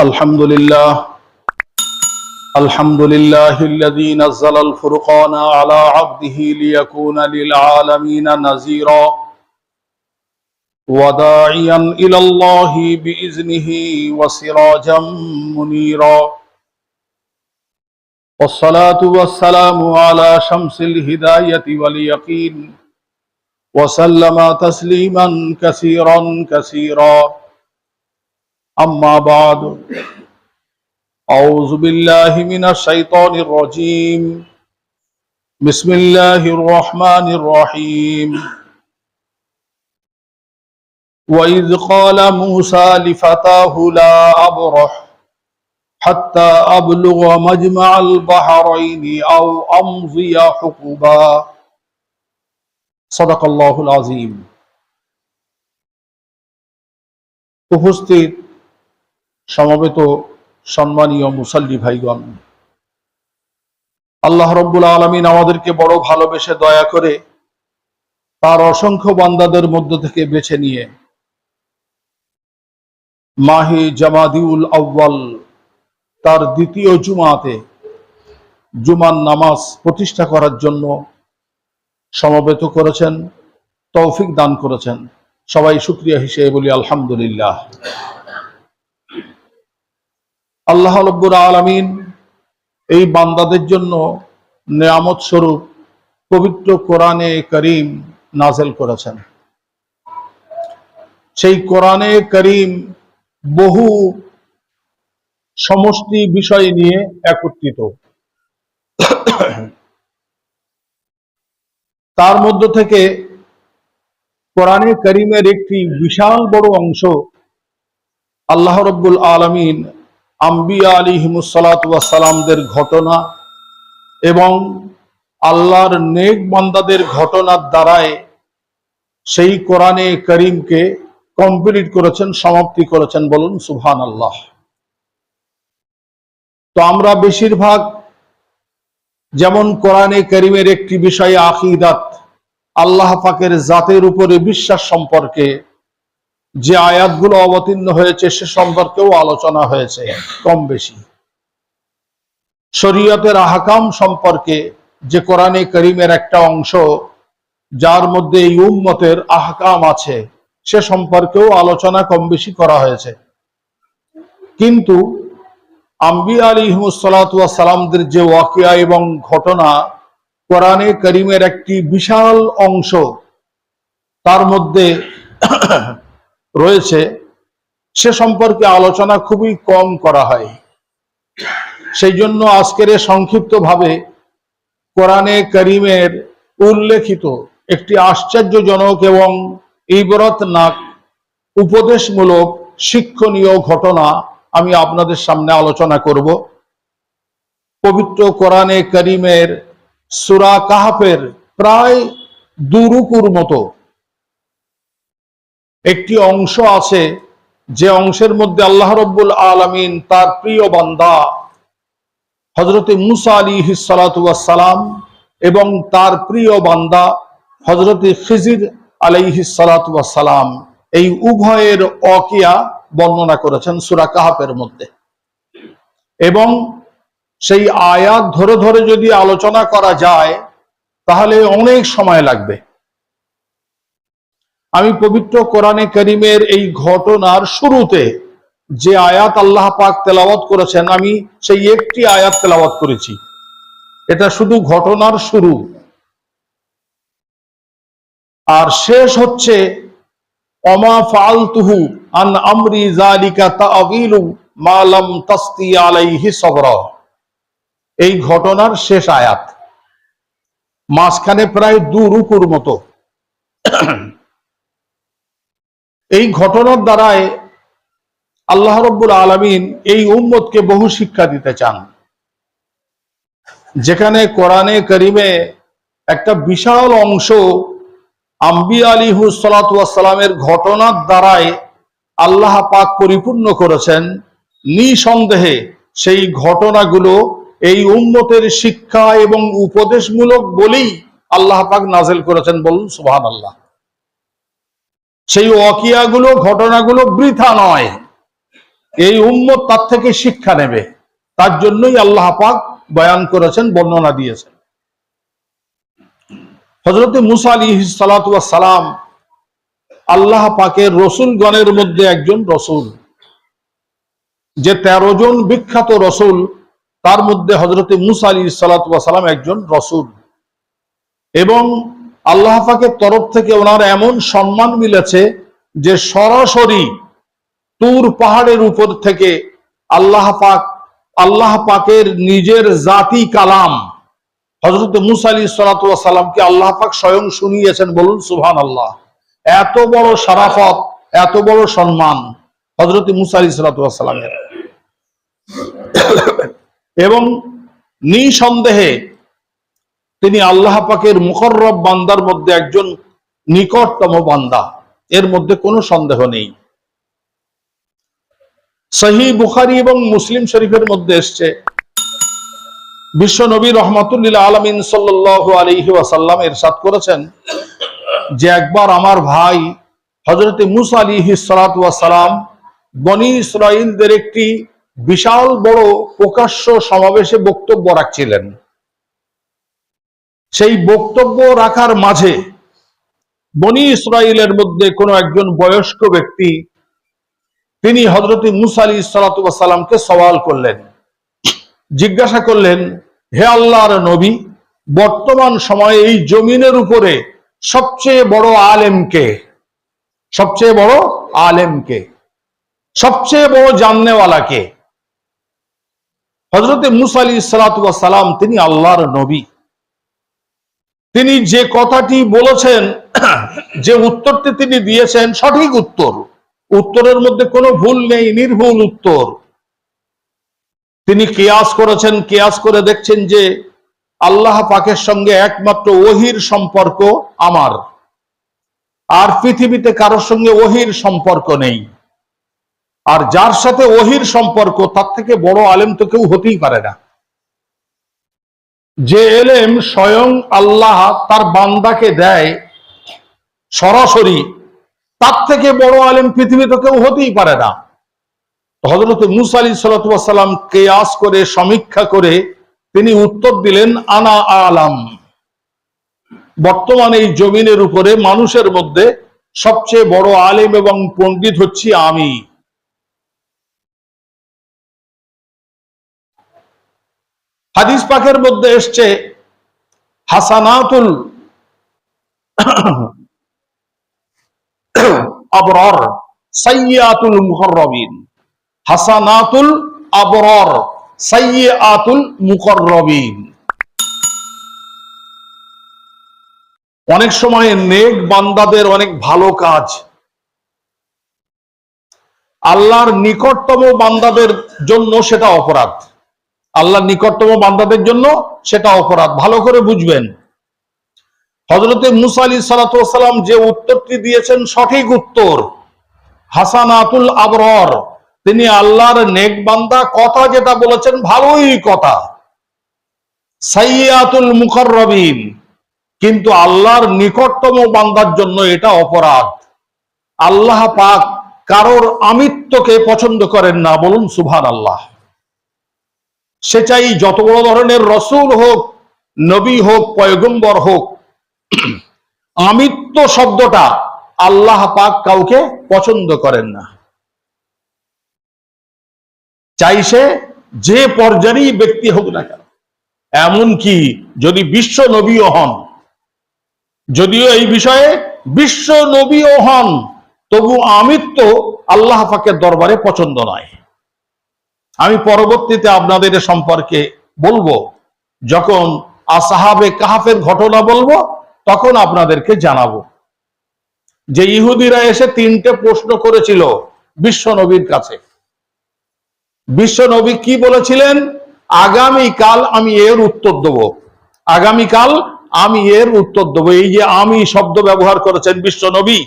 الحمد لله الحمد لله الذي نزل الفرقان على عبده ليكون للعالمين نذيرا. وداعيا إلى الله بإذنه وسراجا منيرا. والصلاة والسلام على شمس الهداية واليقين. وسلم تسليما كثيرا كثيرا. أما بعد أعوذ بالله من الشيطان الرجيم بسم الله الرحمن الرحيم وإذ قال موسى لفتاه لا أبرح حتى أبلغ مجمع البحرين أو أمضي حقبا صدق الله العظيم উপস্থিত সমবেত সম্মানীয় মুসল্লি ভাইগণ। আল্লাহ রব্বুল আলমিন আমাদেরকে বড় ভালোবেসে দয়া করে তার অসংখ্য বান্দাদের মধ্য থেকে বেছে নিয়ে মাহি জামাদিউল আউ্বাল তার দ্বিতীয় জুমাতে জুমান নামাজ প্রতিষ্ঠা করার জন্য সমবেত করেছেন, তৌফিক দান করেছেন। সবাই শুক্রিয়া হিসেবে বলি আলহামদুলিল্লাহ। আল্লাহ রব্বুর আলমিন এই বান্দাদের জন্য নেয়ামত স্বরূপ পবিত্র কোরআনে করিম নাজেল করেছেন। সেই কোরআনে করিম বহু সমষ্টি বিষয় নিয়ে একত্রিত। তার মধ্য থেকে কোরআনে করিমের একটি বিশাল বড় অংশ আল্লাহ রব্বুল আলমিন আম্বিয়া আলী হিমুসালাতামদের ঘটনা এবং আল্লাহর নেক বান্দাদের ঘটনার দ্বারায় সেই কোরআনে করিমকে কমপ্লিট করেছেন, সমাপ্তি করেছেন বলুন সুহান আল্লাহ তো আমরা বেশিরভাগ যেমন কোরআনে করিমের একটি বিষয় আকিদাত আল্লাহ পাকের জাতের উপরে বিশ্বাস সম্পর্কে যে আয়াতগুলো অবতীর্ণ হয়েছে, সে সম্পর্কেও আলোচনা হয়েছে কম বেশি। শরীয়তের আহকাম সম্পর্কে যে কোরআনে করিমের একটা অংশ, যার মধ্যে এই উম্মতের আহকাম আছে, সে সম্পর্কেও আলোচনা কম বেশি করা হয়েছে। কিন্তু আম্বি আলী সালামদের যে ওয়াকিয়া এবং ঘটনা কোরআনে করিমের একটি বিশাল অংশ, তার মধ্যে রয়েছে, সে সম্পর্কে আলোচনা খুবই কম করা হয়। সেই জন্য আজকের সংক্ষিপ্তভাবে কোরআনে করিমের উল্লেখিত একটি আশ্চর্যজনক এবং ইবরতনাক উপদেশমূলক শিক্ষণীয় ঘটনা আমি আপনাদের সামনে আলোচনা করব। পবিত্র কোরআনে করিমের সুরা কাহাফের প্রায় দুরুকুর মতো একটি অংশ আছে যে অংশের মধ্যে আল্লাহ রব্বুল আলমিন তার প্রিয় বান্দা হজরতে মুসা আলী হিসালাম এবং তার প্রিয় বান্দা হজরতে খিজির আলাইহি সালাম এই উভয়ের অকিয়া বর্ণনা করেছেন সুরা কাহাপের মধ্যে। এবং সেই আয়াত ধরে ধরে যদি আলোচনা করা যায়, তাহলে অনেক সময় লাগবে। আমি পবিত্র কোরআনে করিমের এই ঘটনার শুরুতে যে আয়াত আল্লাহ পাক তেলাওয়াত করেছেন, আমি সেই একটি আয়াত তেলাওয়াত করেছি। এটা শুধু ঘটনার শুরু। আর শেষ হচ্ছে, অমা ফালতুহু আন আমরি জালিকা তাআবিলু মা লাম তাসতি আলাইহি সবরা। এই ঘটনার শেষ আয়াত। মাঝখানে প্রায় দু রুকুর মতো। এই ঘটনার দ্বারায় আল্লাহ রব্বুল আলমিন এই উম্মতকে বহু শিক্ষা দিতে চান। যেখানে কোরআনে করিমে একটা বিশাল অংশ আম্বি আলী হুসালামের ঘটনার দ্বারায় আল্লাহ পাক পরিপূর্ণ করেছেন। নিঃসন্দেহে সেই ঘটনাগুলো এই উম্মতের শিক্ষা এবং উপদেশমূলক বলেই আল্লাহ পাক নাজেল করেছেন বলুন সুবাহ আল্লাহ সেই অকিয়াগুলো ঘটনাগুলো বৃথা নয়। এই উম্মত তার থেকে শিক্ষা নেবে। তার জন্যই আল্লাহ পাক বয়ান করেছেন, বর্ণনা দিয়েছেন। হজরত মুসা আলী সালাম আল্লাহ পাকের রসুলগণের মধ্যে একজন রসুল। যে তেরো জন বিখ্যাত রসুল, তার মধ্যে হজরত মুসা আলী সালাম একজন রসুল। এবং আল্লাহ পাকের তরফ থেকে ওনার এমন সম্মান মিলেছে যে সরাসরি তুর পাহাড়ের উপর থেকে আল্লাহ পাক, আল্লাহ পাকের নিজের জাতি কালাম হজরত মুসা আলী সালাতামকে আল্লাহ পাক স্বয়ং শুনিয়েছেন বলুন সুহান আল্লাহ এত বড় সারাফত, এত বড় সম্মান হজরত মুসা আলী সালাতামের এবং নিঃসন্দেহে তিনি আল্লাহ পাকের মুখররব বান্দার মধ্যে একজন নিকটতম বান্দা। এর মধ্যে কোনো সন্দেহ নেই। সহি বুখারি এবং মুসলিম শরীফের মধ্যে এসছে, বিশ্ব নবী রহমতুল্লাহ আলমিন সাল্লাহ আলহি ওয়াসাল্লাম এরশাদ করেছেন যে একবার আমার ভাই হজরত মুসা আলী সালাম বনি ইসরাইলদের একটি বিশাল বড় প্রকাশ্য সমাবেশে বক্তব্য রাখছিলেন। সেই বক্তব্য রাখার মাঝে বনি ইসরায়েলের মধ্যে কোনো একজন বয়স্ক ব্যক্তি তিনি হজরত মুসা আলী সালাতামকে সওয়াল করলেন। জিজ্ঞাসা করলেন, হে আল্লাহর নবী, বর্তমান সময়ে এই জমিনের উপরে সবচেয়ে বড় আলেমকে সবচেয়ে বড় আলেমকে সবচেয়ে বড় জাননেওয়ালাকে হজরত মুসা আলী সালাতাম তিনি আল্লাহর নবী। তিনি যে কথাটি বলেছেন, যে উত্তরটি তিনি দিয়েছেন সঠিক উত্তর। উত্তরের মধ্যে কোনো ভুল নেই, নির্ভুল উত্তর। তিনি কেয়াস করেছেন, কেয়াস করে দেখছেন যে আল্লাহ পাকের সঙ্গে একমাত্র ওহির সম্পর্ক আমার। আর পৃথিবীতে কারোর সঙ্গে ওহির সম্পর্ক নেই। আর যার সাথে ওহির সম্পর্ক, তার থেকে বড় আলেম তো কেউ হতেই পারে না। যে এলেম স্বয়ং আল্লাহ তার বান্দাকে দেয় সরাসরি, তার থেকে বড় আলেম পৃথিবীতে কেউ হতেই পারে না। হজরত মুসা আলী সালাম কেয়াস করে, সমীক্ষা করে তিনি উত্তর দিলেন, আনা আলাম। বর্তমানে এই জমিনের উপরে মানুষের মধ্যে সবচেয়ে বড় আলেম এবং পণ্ডিত হচ্ছি আমি। হাদিস পাকের মধ্যে এসছে, হাসানাতুল আবরর সাইয়াতুল মুহররবিন হাসানাতুল আবরর সাইয়াতুল মুকররবিন। অনেক সময় নেক বান্দাদের অনেক ভালো কাজ। আল্লাহর নিকটতম বান্দাদের জন্য সেটা অপরাধ। আল্লাহর নিকটতম বান্দাদের জন্য সেটা অপরাধ। ভালো করে বুঝবেন। হজরতে মুসা আলী সালাতাম যে উত্তরটি দিয়েছেন সঠিক উত্তর। হাসানাতুল আবরর। তিনি আল্লাহর নেক বান্দা, কথা যেটা বলেছেন ভালোই কথা। সাইয়াতুল মুখরবিন কিন্তু আল্লাহর নিকটতম বান্দার জন্য এটা অপরাধ। আল্লাহ পাক কারোর আমিত্বকে পছন্দ করেন না, বলুন সুভান আল্লাহ সে চাই যত বড় ধরনের রসুল হোক, নবী হোক, পয়গম্বর হোক, আমিত্ব শব্দটা আল্লাহ পাক কাউকে পছন্দ করেন না। চাই সে যে পর্যায়েরই ব্যক্তি হোক না কেন। এমনকি যদি বিশ্ব নবীও হন, যদিও এই বিষয়ে বিশ্ব নবীও হন, তবু আমিত্ব আল্লাহ পাকের দরবারে পছন্দ নয়। আমি পরবর্তীতে আপনাদের সম্পর্কে বলব, যখন আসাহাবে কাহাফের ঘটনা বলব, তখন আপনাদেরকে জানাব। যে ইহুদিরা এসে তিনটে প্রশ্ন করেছিল বিশ্ব নবীর কাছে। বিশ্ব নবী কি বলেছিলেন? আগামীকাল আমি এর উত্তর দেব। আগামীকাল আমি এর উত্তর দেবো। এই যে আমি শব্দ ব্যবহার করেছেন বিশ্ব নবী,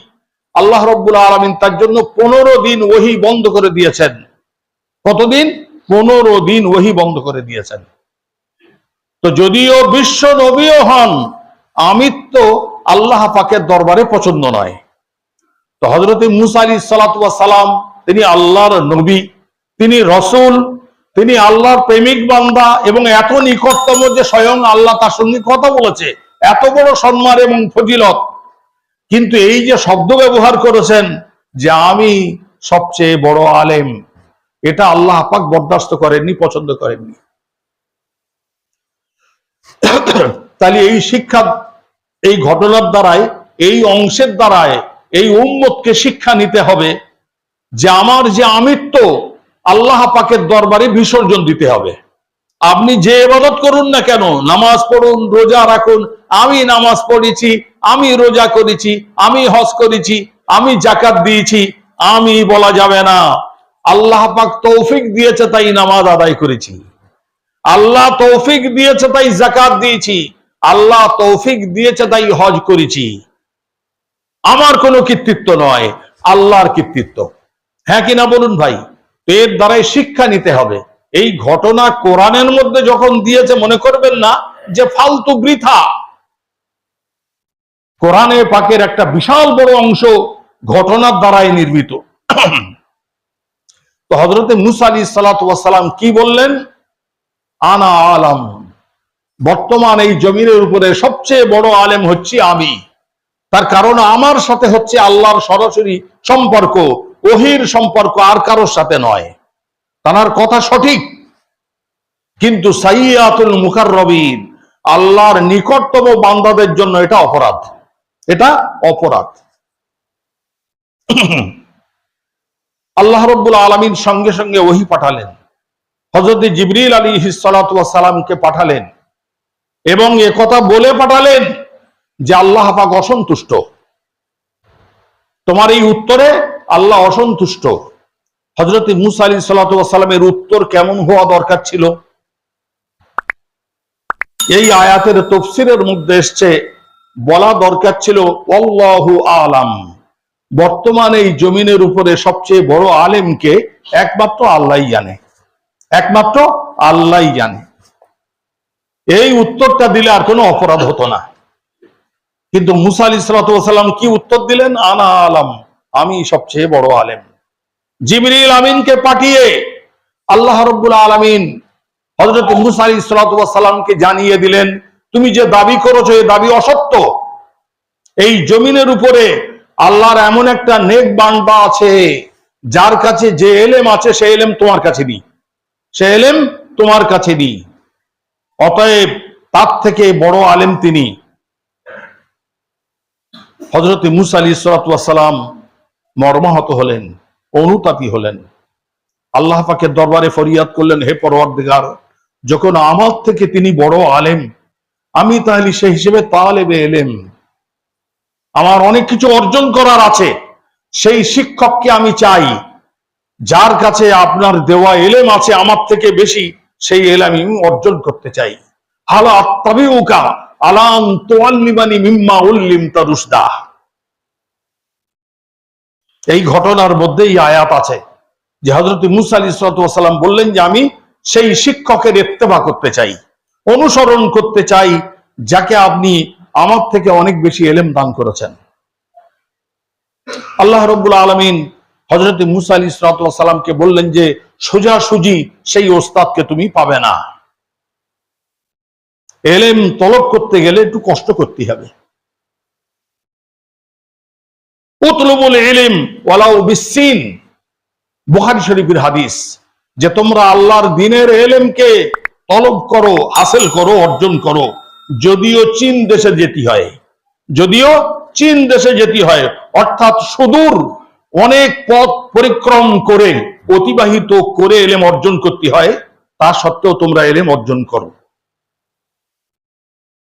আল্লাহ রব্বুল আলমিন তার জন্য পনেরো দিন ওহি বন্ধ করে দিয়েছেন। কতদিন? পনেরো দিন ওহি বন্ধ করে দিয়েছেন। তো যদিও বিশ্ব নবীও হন, আমিত্ব আল্লাহ পাকের দরবারে পছন্দ নয়। তো হজরত মুসা আলী সালাম, তিনি আল্লাহর নবী, তিনি রসুল, তিনি আল্লাহর প্রেমিক বান্দা এবং এত নিকটতম যে স্বয়ং আল্লাহ তার সঙ্গে কথা বলেছে, এত বড় সম্মান এবং ফজিলত। কিন্তু এই যে শব্দ ব্যবহার করেছেন যে আমি সবচেয়ে বড় আলেম এটা আল্লাহ পাক বরদাস্ত করেননি, পছন্দ করেননি। তাহলে এই শিক্ষা, এই ঘটনার দ্বারায়, এই অংশের দ্বারায়, এই উম্মতকে শিক্ষা নিতে হবে যে আমার যে আমিত্ব, আল্লাহ পাকের দরবারে বিসর্জন দিতে হবে। আপনি যে ইবাদত করুন না কেন, নামাজ পড়ুন, রোজা রাখুন, আমি নামাজ পড়েছি, আমি রোজা করেছি, আমি হজ করেছি, আমি জাকাত দিয়েছি, আমি বলা যাবে না। আল্লাহ পাক তৌফিক দিয়েছে, তাই নামাজ আদায় করেছি। আল্লাহ তৌফিক দিয়েছে, তাই জাকাত দিয়েছি। আল্লাহ তৌফিক দিয়েছে, তাই হজ করেছি। আমার কোনো কৃতিত্ব নয়, আল্লাহর কৃতিত্ব। হ্যাঁ কিনা বলুন ভাই? এর দ্বারাই শিক্ষা নিতে হবে। এই ঘটনা কোরআনের মধ্যে যখন দিয়েছে, মনে করবেন না যে ফালতু বৃথা। কোরআনে পাকের একটা বিশাল বড় অংশ ঘটনার দ্বারাই নির্মিত। তো হজরতে মুসা আলী সালাম কি বললেন? আনা আলাম। বর্তমান এই জমিনের উপরে সবচেয়ে বড় আলেম হচ্ছি আমি। তার কারণ আমার সাথে হচ্ছে আল্লাহর সরাসরি সম্পর্ক। ওহির সম্পর্ক আর কারোর সাথে নয়। তার কথা সঠিক। কিন্তু সাইয়াতুল মুখার রবিন আল্লাহর নিকটতম বান্দাদের জন্য এটা অপরাধ। এটা অপরাধ। আল্লাহ রব্বুল আলমীর সঙ্গে সঙ্গে ওহি পাঠালেন। হজরত জিবরিল আলী সালামকে পাঠালেন এবং কথা বলে পাঠালেন যে আল্লাহ পাক অসন্তুষ্ট। তোমার এই উত্তরে আল্লাহ অসন্তুষ্ট। হজরত মুসা আলী সাল্লামের উত্তর কেমন হওয়া দরকার ছিল? এই আয়াতের তফসিরের মধ্যে এসছে, বলা দরকার ছিল অল্লাহু আলাম। বর্তমান এই জমিনের উপরে সবচেয়ে বড় আলেমকে একমাত্র আল্লাহ জানে। একমাত্র আল্লাহ জানে। এই উত্তরটা দিলে আর কোনো অপরাধ হতো না। কিন্তু মুসা আলী কি উত্তর দিলেন? আনা আলাম, আমি সবচেয়ে বড় আলেম। জিবরিল আমিনকে পাঠিয়ে আল্লাহ রব্বুল আলমিন হজরত মুসা আলী সালামকে জানিয়ে দিলেন, তুমি যে দাবি করেছ এই দাবি অসত্য। এই জমিনের উপরে আল্লাহর এমন একটা নেক বান্ডা আছে, যার কাছে যে এলেম আছে, সে এলেম তোমার কাছে নেই। সে এলেম তোমার কাছে নেই। অতএব তার থেকে বড় আলেম তিনি। হজরত মুসা আলী সালাম মর্মাহত হলেন, অনুতাপী হলেন। আল্লাহ পাকের দরবারে ফরিয়াদ করলেন, হে পরওয়ারদিগার, যখন আমার থেকে তিনি বড় আলেম, আমি তাহলে সে হিসেবে তালেবে এলেম। আমার অনেক কিছু অর্জন করার আছে। সেই শিক্ষককে আমি চাই, যার কাছে আপনার দেওয়া এলেম আছে, আমার থেকে বেশি সেই এলেম অর্জন করতে চাই। হালা তাবিউকা আলাম তোয়াল্লিমানি মিম্মা উল্লিম তারুসদা এই ঘটনার মধ্যেই আয়াত আছে যে হজরত মুসা আলী সালাম বললেন যে আমি সেই শিক্ষকের ইত্তেবা করতে চাই, অনুসরণ করতে চাই, যাকে আপনি আমার থেকে অনেক বেশি এলেম দান করেছেন। আল্লাহ রব্বুল আলমিন হজরত মুসা আলী সালামকে বললেন যে, সোজা সুজি সেই ওস্তাদকে তুমি পাবে না। এলেম তলব করতে গেলে একটু কষ্ট করতে হবে। হাদিস যে, তোমরা আল্লাহর দিনের এলেমকে তলব করো, হাসিল করো, অর্জন করো। যদিও চীন দেশে যেতে হয়, যদিও চীন দেশে যেতে হয়, অর্থাৎ সুদূর অনেক পথ পরিক্রম করে, অতিবাহিত করে এলেম অর্জন করতে হয়, তা সত্ত্বেও তোমরা এলেম অর্জন করো।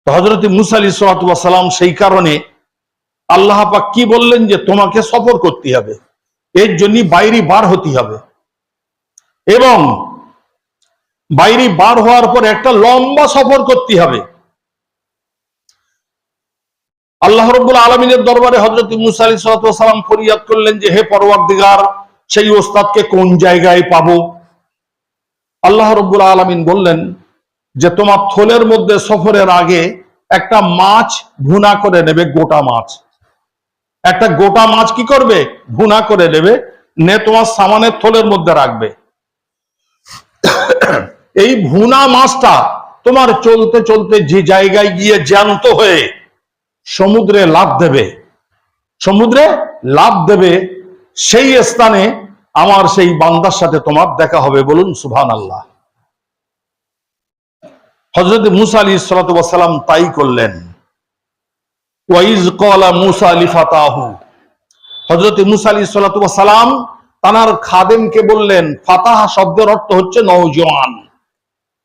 হজরত মুসা সালাম সেই কারণে আল্লাহ পাক কি বললেন যে, তোমাকে সফর করতে হবে, এর জন্য বাইরে বার হতে হবে। এবং বাইরে বার হওয়ার পর একটা লম্বা সফর করতে হবে। আল্লাহ রব্বুল আলমিনের দরবারে হজরত মুসা আলী সালাম ফরিয়াদ করলেন যে, হে পরওয়ার দিগার সেই ওস্তাদকে কোন জায়গায় পাবো? আল্লাহ রব্বুল আলমিন বললেন যে, তোমার থলের মধ্যে সফরের আগে একটা মাছ ভুনা করে নেবে, গোটা মাছ। একটা গোটা মাছ কি করবে? ভুনা করে নেবে, নে তোমার সামানের থলের মধ্যে রাখবে। এই ভুনা মাছটা তোমার চলতে চলতে যে জায়গায় গিয়ে জ্যান্ত হয়ে সমুদ্রে লাভ দেবে। সমুদ্রে লাভ দেবে, সেই স্থানে আমার সেই বান্দার সাথে তোমার দেখা হবে বলুন সুভান আল্লাহ হজরত মুসা আলী সালাম তাই করলেন। ওয়াইজ কলা মুসা আলী ফাতাহু হজরত মুসা আলী সালাম তানার খাদেমকে বললেন, ফাতাহ শব্দের অর্থ হচ্ছে নৌজওয়ান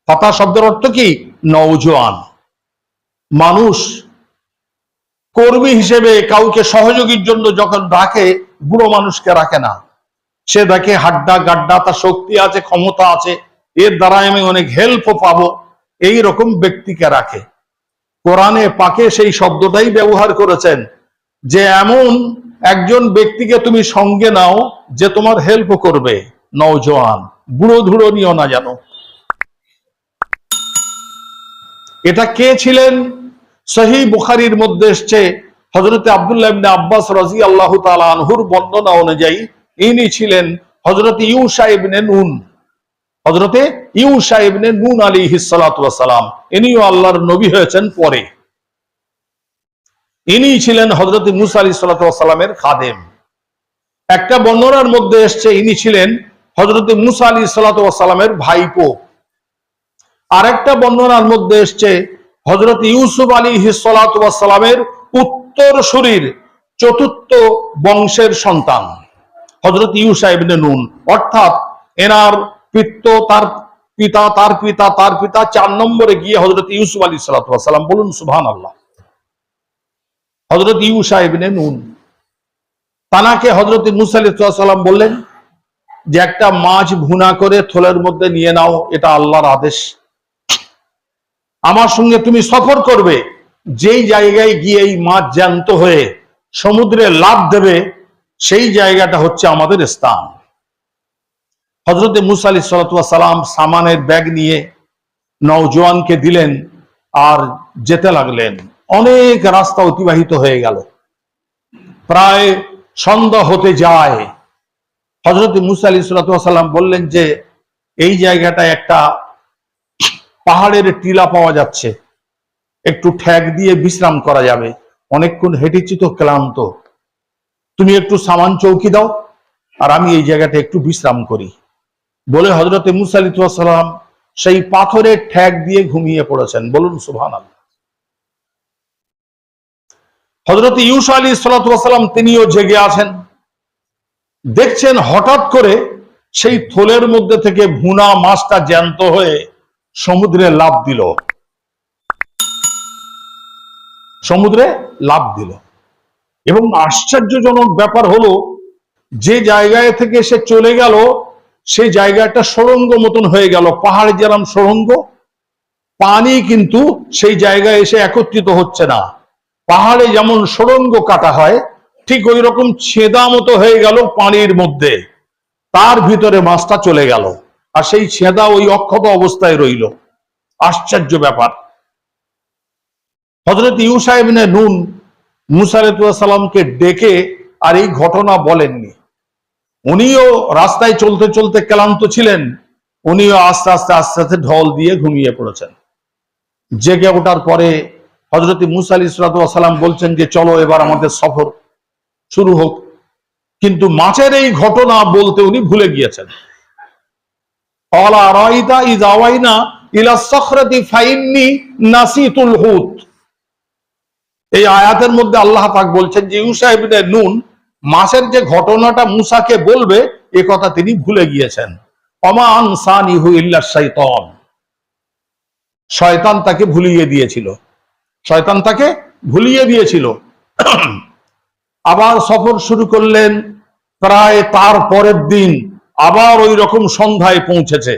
ফাতাহ শব্দের অর্থ কি? নৌজওয়ান মানুষ কর্মী হিসেবে কাউকে সহযোগীর জন্য যখন ডাকে, বুড়ো মানুষকে রাখে না। সে দেখে হাড্ডা গাড্ডা, তার শক্তি আছে, ক্ষমতা আছে, এর দ্বারা আমি অনেক হেল্পও পাবো। এই রকম ব্যক্তিকে রাখে। কোরআনে পাকে সেই শব্দটাই ব্যবহার করেছেন যে এমন একজন ব্যক্তিকে তুমি সঙ্গে নাও যে তোমার হেল্প করবে। নওজোয়ান, বুড়ো ধুড়ো নিও না জানো এটা কে ছিলেন? সহি বুখারির মধ্যে এসছে হজরতে আবদুল্লাহ আব্বাস রাজি আল্লাহ আনহুর বর্ণনা অনুযায়ী ইনি ছিলেন হজরত ইউসা ইবনে নুন। হজরতে ইউসা ইবনে নুন আলী হিসালাম ইনিও আল্লাহর নবী হয়েছেন পরে। ইনি ছিলেন হজরত মুসা আলী সাল্লামের খাদেম। একটা বর্ণনার মধ্যে এসছে, ইনি ছিলেন হজরত মুসা আলী সাল্লামের ভাইপো। আরেকটা বর্ণনার মধ্যে এসছে হজরত ইউসুফ আলী হিসালামের উত্তর শরীর চতুর্থ বংশের সন্তান হজরত ইউসা নুন। অর্থাৎ এনার পিত্ত তার পিতা তার পিতা তার পিতা চার নম্বরে গিয়ে হজরত ইউসুফ আলী সাল্লাম বলুন সুবহান আল্লাহ হজরত ইউসা ইবনে নুন। তানাকে হজরত মুসা আলী বললেন যে, একটা মাছ ভুনা করে থলের মধ্যে নিয়ে নাও, এটা আল্লাহর আদেশ। আমার সঙ্গে তুমি সফর করবে। যেই জায়গায় গিয়ে এই মাছ জ্যান্ত হয়ে সমুদ্রে লাভ দেবে, সেই জায়গাটা হচ্ছে আমাদের স্থান। হজরতে মুসা আলী সালাম সামানের ব্যাগ নিয়ে নওজোয়ানকে দিলেন আর যেতে লাগলেন। অনেক রাস্তা অতিবাহিত হয়ে গেল। প্রায় সন্ধ্যা হতে যায়। হজরত মুসা আলী সাল্লাম বললেন যে, এই জায়গাটায় একটা পাহাড়ের টিলা পাওয়া যাচ্ছে। একটু ঠ্যাক দিয়ে বিশ্রাম করা যাবে। অনেকক্ষণ হেঁটেছি তো ক্লান্ত। তুমি একটু সামান চৌকি দাও, আর আমি এই জায়গাটা একটু বিশ্রাম করি। বলে হজরতে মুসালিতাম সেই পাথরের ঠ্যাক দিয়ে ঘুমিয়ে পড়েছেন। বলুন সুহান হজরত ইউসা আলী সালাম তিনিও জেগে আছেন। দেখছেন হঠাৎ করে সেই থলের মধ্যে থেকে ভুনা মাছটা জ্যান্ত হয়ে সমুদ্রে লাভ দিল। সমুদ্রে লাভ দিল। এবং আশ্চর্যজনক ব্যাপার হলো, যে জায়গায় থেকে সে চলে গেল সেই জায়গাটা সরঙ্গ মতন হয়ে গেল। পাহাড়ে যেরম সরঙ্গ পানি কিন্তু সেই জায়গায় এসে একত্রিত হচ্ছে না। পাহাড়ে যেমন সরঙ্গ কাটা হয়, ঠিক ওই রকম ছেদা মতো হয়ে গেল পানির মধ্যে। তার ভিতরে মাছটা চলে গেল। আর সেই ছেদা ওই অক্ষত অবস্থায় রইল। আশ্চর্য ব্যাপার। হজরত ইউসাহেবিনে নুন মুসালামকে ডেকে আর এই ঘটনা বলেননি। উনিও রাস্তায় চলতে চলতে ক্লান্ত ছিলেন। উনিও আস্তে আস্তে আস্তে আস্তে ঢল দিয়ে ঘুমিয়ে পড়েছেন। জেগে ওঠার পরে হজরত মুসা আলী সালাম বলছেন যে, চলো এবার আমাদের সফর শুরু হোক। কিন্তু মাছের এই ঘটনা বলতে উনি ভুলে গিয়েছেন। এই আয়াতের মধ্যে আল্লাহ পাক বলছেন যে ইউসাহেবিনের নুন মাসের যে ঘটনাটা মুসাকে বলবে, এ কথা তিনি ভুলে গিয়েছেন। অমান সানিহু ইল্লা শৈতন শয়তান তাকে ভুলিয়ে দিয়েছিল। শয়তান তাকে ভুলিয়ে দিয়েছিল। আবার সফর শুরু করলেন। প্রায় তার পরের দিন আবার ওই রকম সন্ধ্যায় পৌঁছেছে।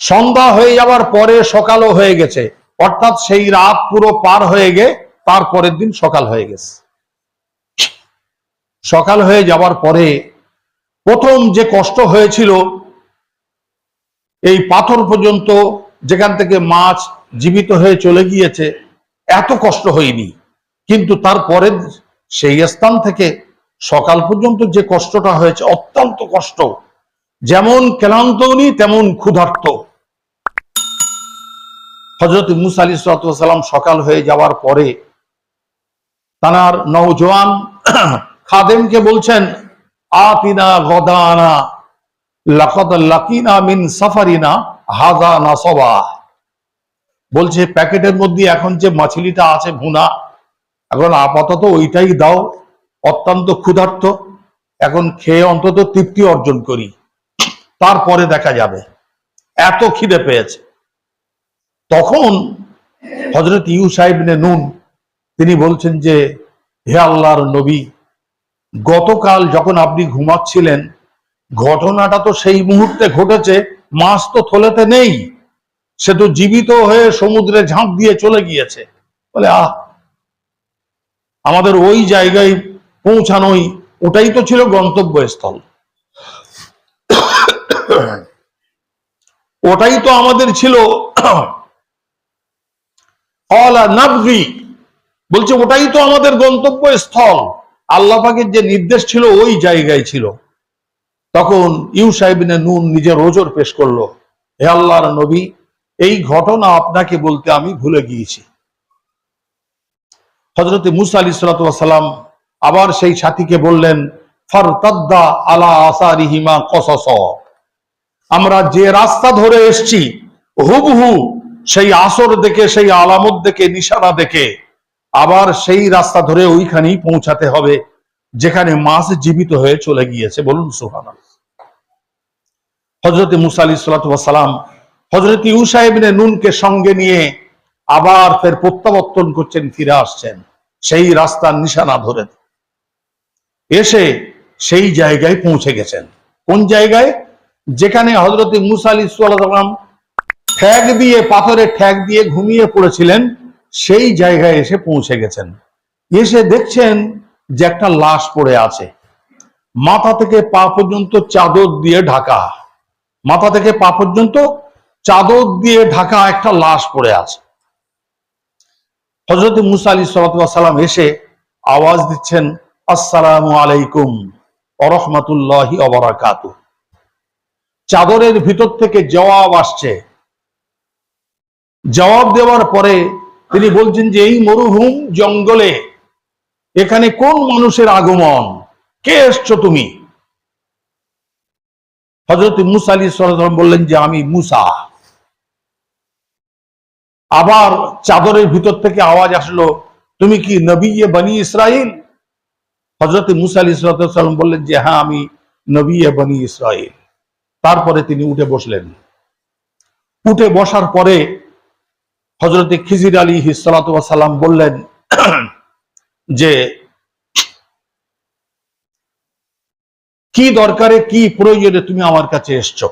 সন্ধ্যা হয়ে যাওয়ার পরে সকালও হয়ে গেছে। অর্থাৎ সেই রাত পুরো পার হয়ে গে তার পরের দিন সকাল হয়ে গেছে। সকাল হয়ে যাওয়ার পরে প্রথম যে কষ্ট হয়েছিল, এই পাথর পর্যন্ত যেখান থেকে মাছ জীবিত হয়ে চলে গিয়েছে, এত কষ্ট হয়নি। কিন্তু তারপরে সেই স্থান থেকে সকাল পর্যন্ত যে কষ্টটা হয়েছে, অত্যন্ত কষ্ট। যেমন ক্লান্ত উনি, তেমন ক্ষুধার্ত। হজরত মুসা সালাম সকাল হয়ে যাওয়ার পরে তানার নৌজওয়ান খাদেমকে বলছেন, আতিনা গদানা, লাকাদ লাকিনা মিন সাফারিনা হাজা নাসবা। বলছে, প্যাকেটের মধ্যে এখন যে মাছলিটা আছে ভুনা, এখন আপাতত ওইটাই দাও। অত্যন্ত ক্ষুধার্ত, এখন খেয়ে অন্তত তৃপ্তি অর্জন করি। তারপরে দেখা যাবে। এত খিদে পেয়েছে। তখন হজরত ইউ সাহেব নুন, তিনি বলছেন যে, হে আল্লাহর নবী, গতকাল যখন আপনি ঘুমাচ্ছিলেন, ঘটনাটা তো সেই মুহূর্তে ঘটেছে, মাছ তো থলেতে নেই। সে তো জীবিত হয়ে সমুদ্রে ঝাঁপ দিয়ে চলে গিয়েছে। বলে, আহ, আমাদের ওই জায়গায় পৌঁছানোই, ওটাই তো ছিল গন্তব্যস্থল। ওটাই তো আমাদের ছিল বলছে ওটাই তো আমাদের গন্তব্যস্থল। আল্লাহ পাকের যে নির্দেশ ছিল, ওই জায়গায় ছিল। তখন ইউ সাহেবিনে নুন নিজের ওজোর পেশ করল, হে আল্লাহর নবী, এই ঘটনা আপনাকে বলতে আমি ভুলে গিয়েছি। হজরত মুসা আলী সালাম আবার সেই সাথীকে বললেন, ফরতাদ্দা আলা আসারিহিমা কসস। আমরা যে রাস্তা ধরে এসছি, হুবহু সেই আসর দেখে, সেই আলামত দেখে, নিশানা দেখে, আবার সেই রাস্তা ধরে ওইখানেই পৌঁছাতে হবে, যেখানে মাছ জীবিত হয়ে চলে গিয়েছে। বলুন সুহান হজরত মুসা আলী সালাম হজরত ইউসাহেবিনে নুনকে সঙ্গে নিয়ে আবার ফের প্রত্যাবর্তন করছেন, ফিরে আসছেন। সেই রাস্তার নিশানা ধরে। এসে সেই জায়গায় পৌঁছে গেছেন। কোন জায়গায়? যেখানে হজরত মুসা আলী সাল্লাম ঠ্যাগ দিয়ে পাথরে ঠ্যাগ দিয়ে ঘুমিয়ে পড়েছিলেন, সেই জায়গায় এসে পৌঁছে গেছেন। এসে দেখছেন যে একটা লাশ পড়ে আছে। মাথা থেকে পা পর্যন্ত চাদর দিয়ে ঢাকা। মাথা থেকে পা পর্যন্ত চাদর দিয়ে ঢাকা একটা লাশ পড়ে আছে। হজরত মুসা আলী সালাম এসে আওয়াজ দিচ্ছেন আসসালামু আলাইকুম অরহমাতুল্লাহি অবরাকাতু চাদরের ভিতর থেকে জবাব আসছে। জবাব দেওয়ার পরে তিনি বলছেন যে, এই মরুভূম জঙ্গলে এখানে কোন মানুষের আগমন? কে এসছো তুমি? হজরত মুসা আলী সাল্লাম বললেন যে, আমি মুসা। আবার চাদরের ভিতর থেকে আওয়াজ আসলো, তুমি কি নবী বনি ইসরাইল হজরত মুসা আলী সাল্লাম বললেন যে হ্যাঁ আমি নবী বনি ইসরাইল তারপরে তিনি উঠে বসলেন। উঠে বসার পরে হজরত খিজির আলী হিসালাম বললেন যে, কি দরকারে, কি প্রয়োজনে তুমি আমার কাছে এসছো?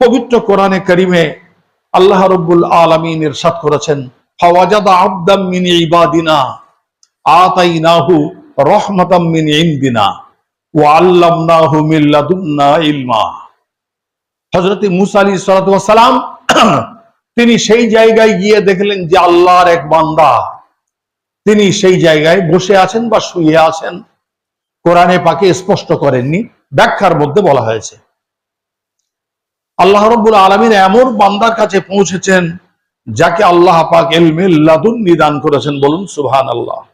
পবিত্র কোরআনে করিমে আল্লাহ রব্বুল আলমিন ইরশাদ করেছেন, ফাওয়াজাদা আবদাম মিন ইবাদিনা। তিনি সেই জায়গায় গিয়ে দেখলেন যে আল্লাহর এক বান্দা। তিনি সেই জায়গায় বসে আছেন বা শুয়ে আছেন। কোরআনে পাকে স্পষ্ট করেননি, ব্যাখ্যার মধ্যে বলা হয়েছে। আল্লাহ রব্বুল আলমিন এমন বান্দার কাছে পৌঁছেছেন যাকে আল্লাহ পাক এলমিল্লাদুন নিদান করেছেন বলুন সুবহান আল্লাহ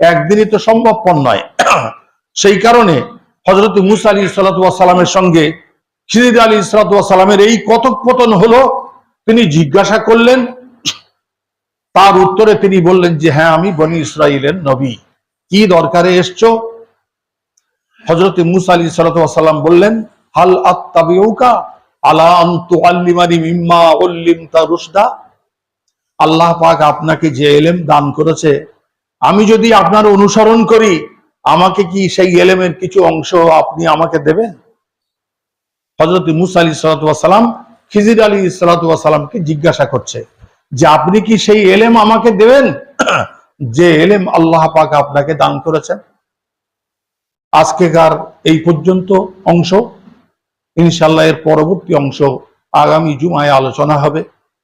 একদিনই তো সম্ভবপর নয়। সেই কারণে হজরত মুসা আলী সালাতামের সঙ্গে, খিদির আলী সালাতামের এই কথোপকথন হলো, তিনি জিজ্ঞাসা করলেন, তার উত্তরে তিনি বললেন যে হ্যাঁ আমি বনি ইসরায়েলের নবী। কি দরকারে এসছো? হজরত মুসা আলী সালাতাম বললেন, হাল আত্মাবিউকা আল্লাহ পাক আপনাকে যে এলেম দান করেছে আমি যদি আপনার অনুসরণ করি, আমাকে কি সেই এলেমের কিছু অংশ আপনি আমাকে দেবেন? হজরত মুসা আলী সালাম, খিজির আলী সালাতামকে জিজ্ঞাসা করছে যে, আপনি কি সেই এলেম আমাকে দেবেন যে এলেম আল্লাহ পাক আপনাকে দান করেছেন? আজকেকার এই পর্যন্ত অংশ ইনশাল্লাহ এর পরবর্তী অংশ আগামী জুমায় আলোচনা হবে।